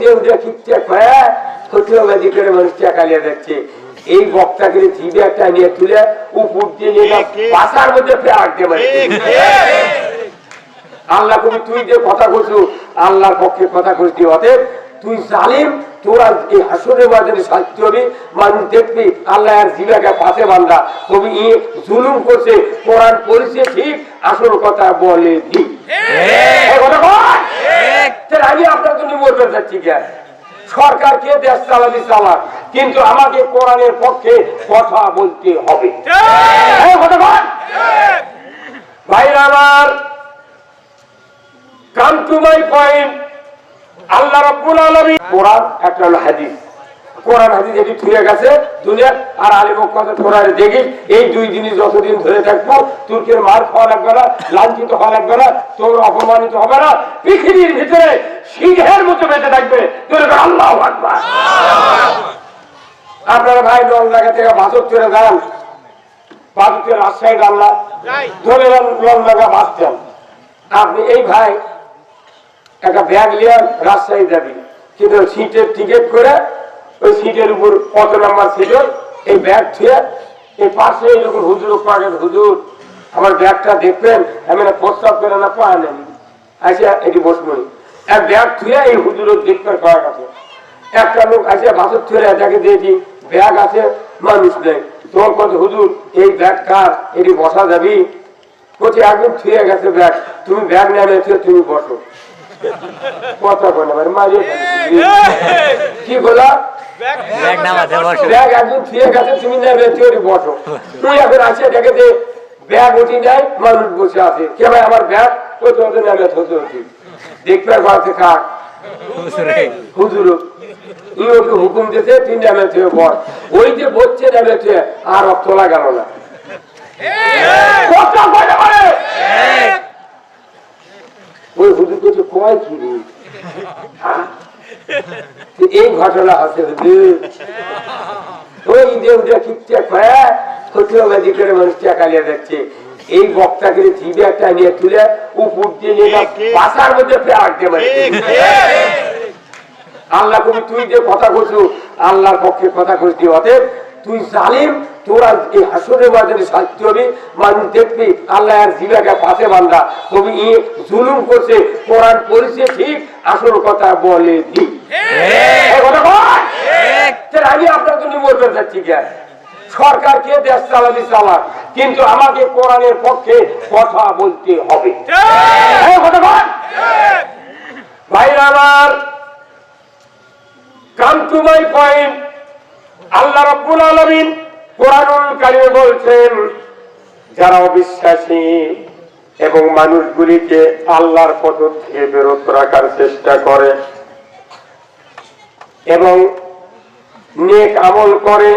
যে উঠে ঠিকঠাক হয়ে ফটুয়াবাজি করে মানুষ টাকালিয়া যাচ্ছে এই বক্তাকে জিবে একটা নিয়ে তুলে উপর দিয়ে নিয়ে মধ্যে ফেরাক দিয়ে আল্লাহ কবি তুই যে কথা করছু আল্লাহর পক্ষে কথা করছি অতএব তুই জালিম তোরা এই হাসনের বাজারে শাস্তি হবে মানুষ দেখবি আল্লাহ আর জীবাকে পাশে বান্ধা। কবি ই জুলুম করছে কোরআন পড়েছে ঠিক আসল কথা বলে দি। কথা? তাহলে আমি আপনার জন্য মরবে দেশ চালাবি চালাক কিন্তু আমাকে কোরআনের পক্ষে কথা বলতে হবে। ভাইরা আমার কাম টু মাই পয়েন্ট আল্লাহ রব্বুল আলমী কোরআন একটা হাদিস। কোরআন হাদিস এটি ঠিক গেছে। দুনিয়া আর আলিম কথা কোরআন দেখি এই দুই জিনিস যতদিন ধরে থাকব তুর্কের মার খাওয়া লাগবে না লাঞ্ছিত হওয়া লাগবে না তোর অপমানিত হবে না পৃথিবীর ভিতরে সিংহের মতো বেঁচে থাকবে আল্লাহ আপনারা ভাই নল জায়গা থেকে বাসক চলে যান বাসক রাজশাহী আল্লাহ ধরে নল জায়গা বাঁচতেন আপনি এই ভাই একটা ব্যাগ নিয়ে রাজশাহী যাবি। কিন্তু সিটের টিকিট করে ওই সিটের উপর কত নাম্বার ছিল? এই ব্যাগ থুয়ে এই পাশে এরকম হুজুর পাকেন হুজুর আমার ব্যাগটা দেখবেন? আমি না প্রস্তাব করে না পাওয়া নেই। আসে এটি বসবনি এক ব্যাগ থুয়ে এই হুজুর দেখবেন কয়েক আছে একটা লোক আছে বাসর থুয়ে দেখে দিয়েছি ব্যাগ আছে মানুষ নেই। তোমার কত হুজুর এই ব্যাগ কার? এটি বসা যাবি? কোথায় একদিন থুয়ে গেছে ব্যাগ। তুমি ব্যাগ নেমে থুয়ে তুমি বসো। কথা বলে মারিয়ে ফেলেছি। কি বলা? ব্যাগ নামাতে বসো। ব্যাগ একদিন থুয়ে গেছে তুমি বসো। তুই এখন আসে দেখে যে ব্যাগ উঠি নাই মানুষ বসে আছে। কে ভাই আমার ব্যাগ? ওই তো ওদের নেমে থতে হচ্ছে দেখবে বাড়তে কাক হুজুর। তুই ওকে হুকুম দিতে তুই নেমে থুয়ে বস ওই যে বসছে থুয়ে আর রক্ত লাগাল না। কথা বলে। বলে ওই হুজুর কিছু কয় কি? তো এই ঘটনা আছে হুজুর ওই উঠে ঠিকঠাক হয়ে ফটুয়াবাজি করে মানুষ টাকালিয়া যাচ্ছে এই বক্তাকে জিবে একটা নিয়ে তুলে উপর দিয়ে নিয়ে বাসার মধ্যে ফেরাক দিয়ে আল্লাহ কবি তুই যে কথা করছু আল্লাহর পক্ষে কথা করছি অতএব তুই জালিম তোরা এই হাসনের বাজারে শাস্তি হবে মানুষ দেখবি আল্লাহ আর জীবাকে পাশে বান্ধা কবি ই জুলুম করছে কোরআন পড়েছে ঠিক আসল কথা বলে দি। আমি আপনার জন্য দেশ চালাবি চালাক? কিন্তু আমাকে কোরআনের পক্ষে কথা বলতে হবে। এই কথা কয়? ভাইরা আমার কাম টু মাই পয়েন্ট আল্লাহ রাব্বুল আলামিন কোরআনুল কারিমে বলছেন যারা অবিশ্বাসী এবং মানুষগুলিকে আল্লাহর পথ থেকে বেরোত রাখার চেষ্টা করে এবং নেক আমল করে।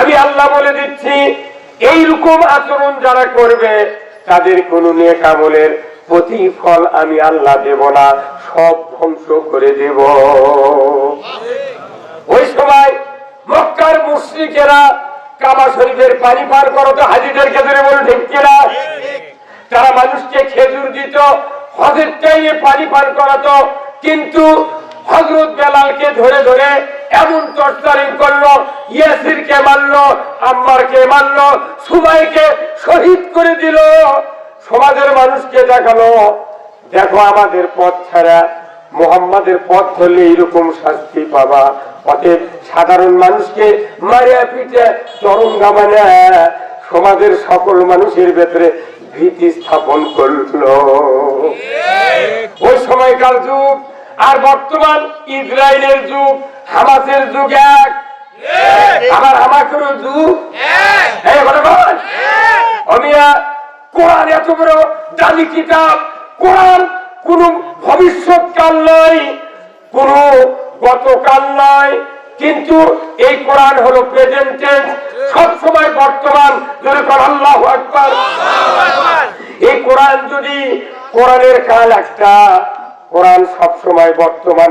আমি আল্লাহ বলে দিচ্ছি, এইরকম আচরণ যারা করবে, তাদের কোন নেক আমলের প্রতিফল আমি আল্লাহ দেব না, সব ধ্বংস করে দেব। ওই সময় মক্কার মুশ্রিকেরা কাবা শরীফের পানি পার করো তো হাজিদের ক্ষেত্রে বলে ঠিক কিনা? তারা মানুষকে খেজুর দিত, হজের চাইয়ে পানি পান করাতো, কিন্তু হজরত বেলালকে ধরে ধরে এমন টর্চারিং করল ইয়াসিরকে মারলো আম্মারকে মারলো সুমাইকে শহীদ করে দিল। সমাজের মানুষকে দেখাল দেখো আমাদের পথ ছাড়া মোহাম্মদের পথ ধরলে এরকম শাস্তি পাবা। অতএব সাধারণ মানুষকে মারিয়া পিঠে চরম গামানে সমাজের সকল মানুষের ভেতরে ভীতি স্থাপন করল। ওই সময়কার যুগ আর বর্তমান ইসরায়েলের যুগ হামাসের যুগ এক। আবার হামাকের যুগ। অমিয়া কোরআন এত বড় দামি কিতাব। কোরআন কোন ভবিষ্যৎ কাল নয় কোন গতকাল নয়। কিন্তু এই কোরআন হলো প্রেজেন্ট টেন্স সব সময় বর্তমান। যদি আল্লাহ আকবার। এই কোরআন যদি কোরআনের কাল একটা কোরআন সবসময় বর্তমান